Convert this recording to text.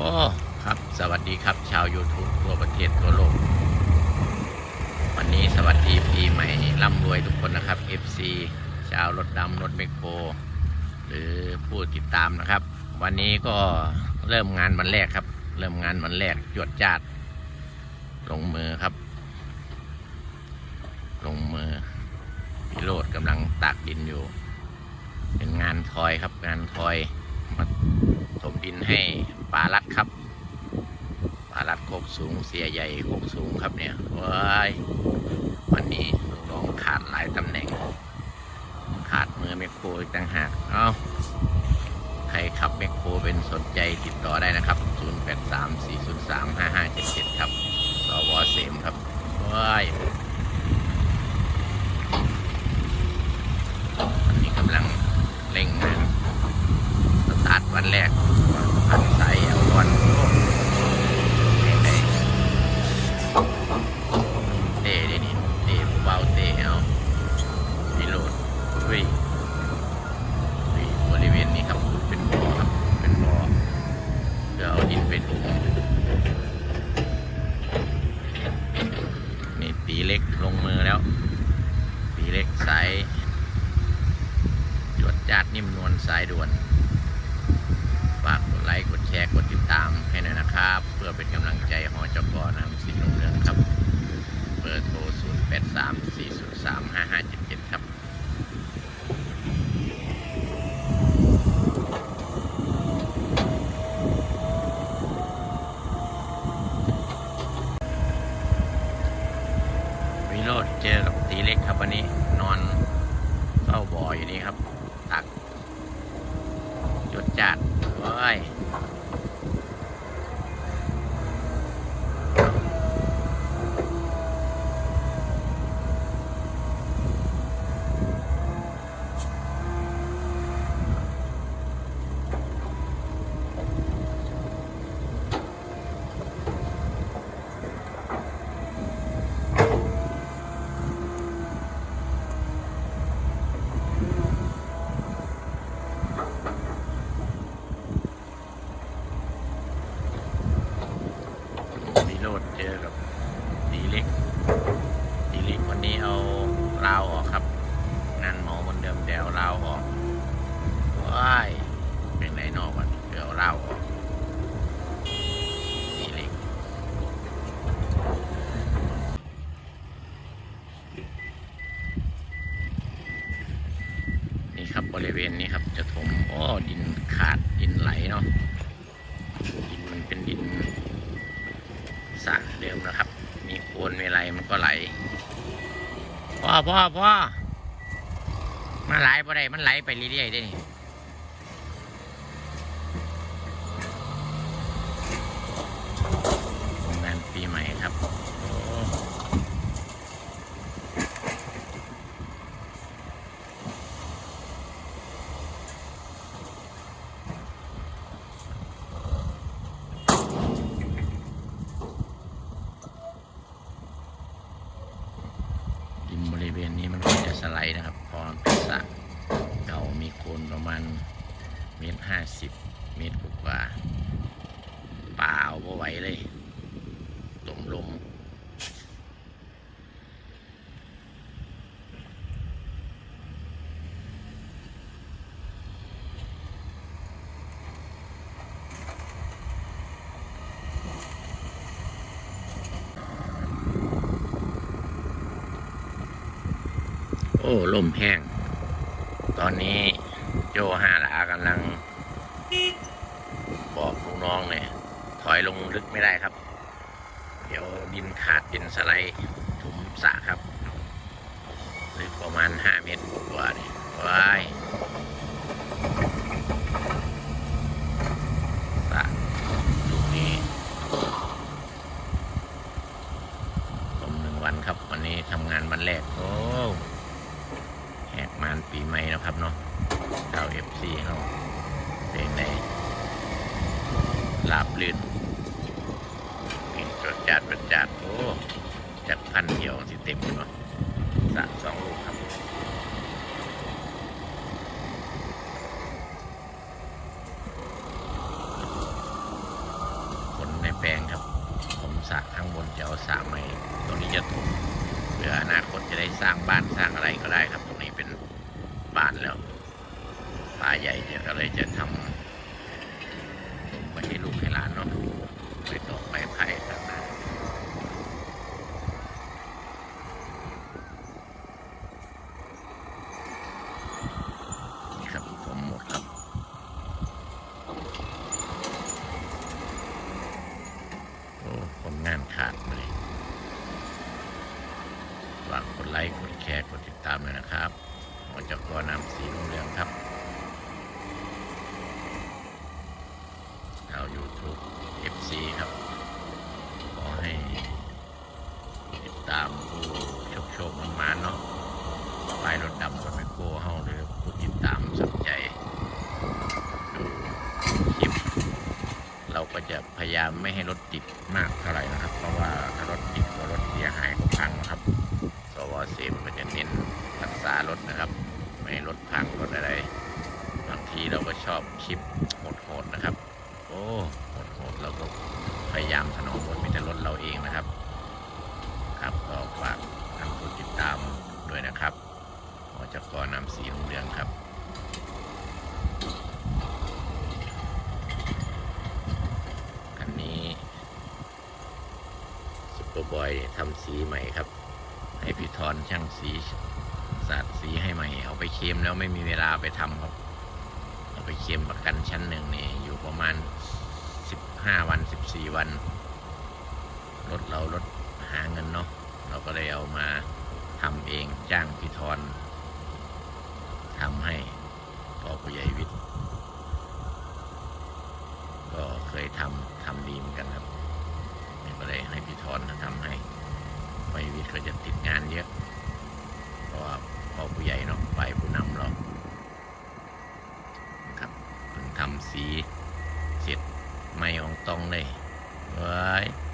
อ้ ครับ สวัสดีครับ ชาว YouTube ทั่วประเทศทั่วโลก วันนี้สวัสดีปีใหม่ร่ำรวยทุกคนนะครับ FC ชาวรถดำรถไมคโคร หรือผู้ติดตามนะครับ วันนี้ก็เริ่มงานวันแรกครับ เริ่มงานวันแรกจวดจาด ลงมือครับ ลงมือพิโรดกำลังตากดินอยู่ เป็นงานทอยครับงานทอยมา ถมดินให้ปลาลัดครับปลาลัดโคกสูงเสียใหญ่โคกสูงครับเนี่ยว้ายวันนี้น้องขาดหลายตำแหน่ง ขาดมือแมคโครอีกต่างหากเอ้าใครขับแมคโครเป็นสนใจติดต่อได้นะครับ 0834035577 ครับสวเสมครับว้ายอันนี้กำลังเร่งงานสตาร์ทวันแรกพันสายเอาวันเต้ได้เต้ได้นี่เต้เบาเต้เอาพิโรดวิ่งวิ่งบริเวณนี้ครับ เป็นบ่อครับ เป็นบ่อเพื่อเอาดินไปถม นี่ตีเล็กลงมือแล้ว ตีเล็ก สายจวดจาดนิ่มนวลสายด่วน ฝากกดไลค์กดแชร์กดติดตามให้หน่อยนะครับ เพื่อเป็นกำลังใจหอจกนำสิ่งลงเรืองครับเบอร์โทร 0 8 3 4 0 3 5 5 7 7 ครับวิโรดเจอกับตีเล็กครับวันนี้ อยู่นี่ครับ ตักจดจัดเว้ยวิโรดเจอกับตีเล็กตีเล็กวันนี้เอา ราวออกครับงานหมอเหมือนเดิมเดี๋ยวราวออกว้ายเป็นไหนนอกวันเดี๋ยวราวออกตีเล็กนี่ครับบริเวณนี้ครับ จะถมโอ้ดินขาดดินไหลเนาะดินมันเป็นดินสระเดิมนะครับ มีโคลนมีอะไรมันก็ไหล พ่อพ่อพ่อมาไหลบ่ได้มันไหลไปเรื่อยๆได้นี่งานปีใหม่ครับโอ้ดินบ ริเวณนี้มันก็จะสไลด์นะครับ พอเป็นสระเก่ามีโคนประมาณเมตรห้าสิบเมตรกว่าเปล่าพอไหวเลยตมลม โอ้ลมแห้ง ตอนนี้โจห้าหลากำลัง บอกลูกน้องเนี่ย ถอยลงลึกไม่ได้ครับ เดี๋ยวดินขาดดินสไลด์ถุมสระครับลึกประมาณห้าเมตรกว่าเนี่ยว้ายสระลูกนี้ผมหนึ่งวันครับ วันนี้ทำงานวันแรกโอ้ มานปีใหม่นะครับเนาะชาวเอฟซีเขาเป็นในลาบลื่นกินจดจัดประจัดโอ้จัดพันเดียวสิเต็มเนาะสามสองลูกครับคนในแปลงครับ ผมสะข้างบนจะเอาสระใหม่ตัวนี้จะถูกเพื่ออนาคตจะได้สร้างบ้านสร้างอะไรก็ได้ครับ แล้วปลาใหญ่เนี่ยก็เลยจะทำไม่ให้ลูกให้หลานเนาะไปตอกไม้ไผ่ต่างๆนี่ครับผมหมดครับโอ้คนงานขาดเลยฝากกดไลค์กดแชร์กดติดตามเลยนะครับ หมอจากกอนำสีรุ่งเรืองครับเอา YouTube FC ครับ ขอให้ติดตามผู้โชคโชคมันมาเนาะไปรถดำกับไปโก้เฮาหรือผู้ติดตามสนใจดูคลิป เราก็จะพยายามไม่ให้รถติดมากเท่าไหร่นะครับ ลิปโหดๆนะครับ โอ้โหดๆเราก็พยายามถนอมรถมีแต่รถเราเองนะครับ ครับก็ฝากท่านผู้ติดตามด้วยนะครับหอจักรนำสีรุ่งเรืองครับอันนี้ซุปเปอร์บอยทำสีใหม่ครับ ให้พี่ทอนช่างสีสาดสีให้ใหม่เอาไปเคมแล้วไม่มีเวลาไปทำครับ ไปเคลมประกันชั้นหนึ่งนี่อยู่ประมาณสิบห้าวันสิบสี่วัน รถเรารถหาเงินเนาะเราก็เลยเอามาทำเองจ้างพี่ทอนทำให้พ่อผู้ใหญ่วิทย์ก็เคยทำทำดีเหมือนกันครับก็เลยให้พี่ทอนทำให้ไปวิทย์ก็จะติดงานเยอะเพราะว่าพอผู้ใหญ่เนาะไปผู้นำ สีเสร็จไม่ของตองเลย ไว้